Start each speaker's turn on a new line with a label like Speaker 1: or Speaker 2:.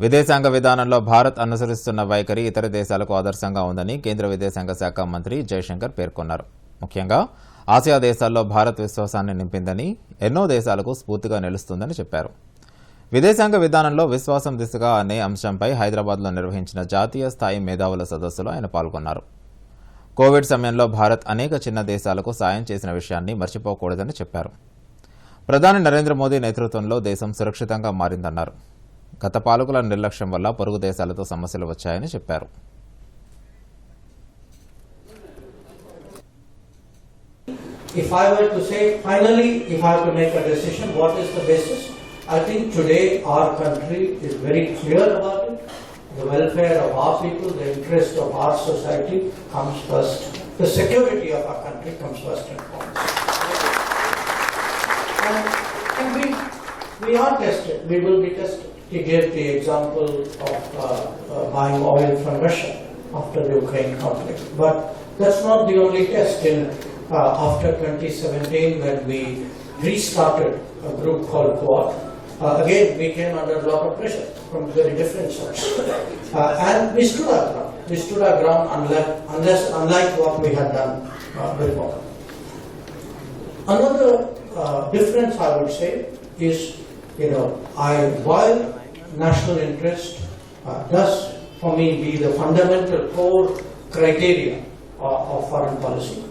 Speaker 1: విదేశాంగ విధానంలో భారత్ అనుసరిస్తున్న వైఖరి ఇతర దేశాలకు ఆదర్శంగా ఉందని కేంద్ర విదేశాంగ శాఖ మంత్రి జయశంకర్ పేర్కొన్నారు. ముఖ్యంగా ఆసియా దేశాల్లో భారత్ విశ్వాసాన్ని నింపిందని ఎన్నో దేశాలకు స్ఫూర్తిగా నిలుస్తుందని చెప్పారు. విదేశాంగ విధానంలో విశ్వాసం దిశగా అనే అంశంపై హైదరాబాద్లో నిర్వహించిన జాతీయ స్థాయి మేధావుల సదస్సులో ఆయన పాల్గొన్నారు. కోవిడ్ సమయంలో భారత్ అనేక చిన్న దేశాలకు సాయం చేసిన విషయాన్ని మర్చిపోకూడదని చెప్పారు. ప్రధాని నరేంద్ర మోదీ నేతృత్వంలో దేశం సురక్షితంగా మారిందన్నారు. గత పాలకుల నిర్లక్ష్యం వల్ల పొరుగు దేశాలతో సమస్యలు వచ్చాయని చెప్పారు
Speaker 2: If I were to say, finally, if I have to make a decision, what is the basis? I think today our country is very clear about it. The welfare of our people, the interest of our society comes first. The security of our country comes first and foremost. And, and we, we are tested, we will be tested. He gave the example of uh, uh, buying oil from Russia after the Ukraine conflict. But that's not the only test. In, uh, after 2017, when we restarted a group called Quad, uh, again, we came under a lot of pressure from very different sources. Uh, and we stood our ground. We stood our ground unlike, unless, unlike what we had done before. Another uh, difference I would say is, you know, I, while national interest uh, does for me be the fundamental core criteria uh, of foreign policy,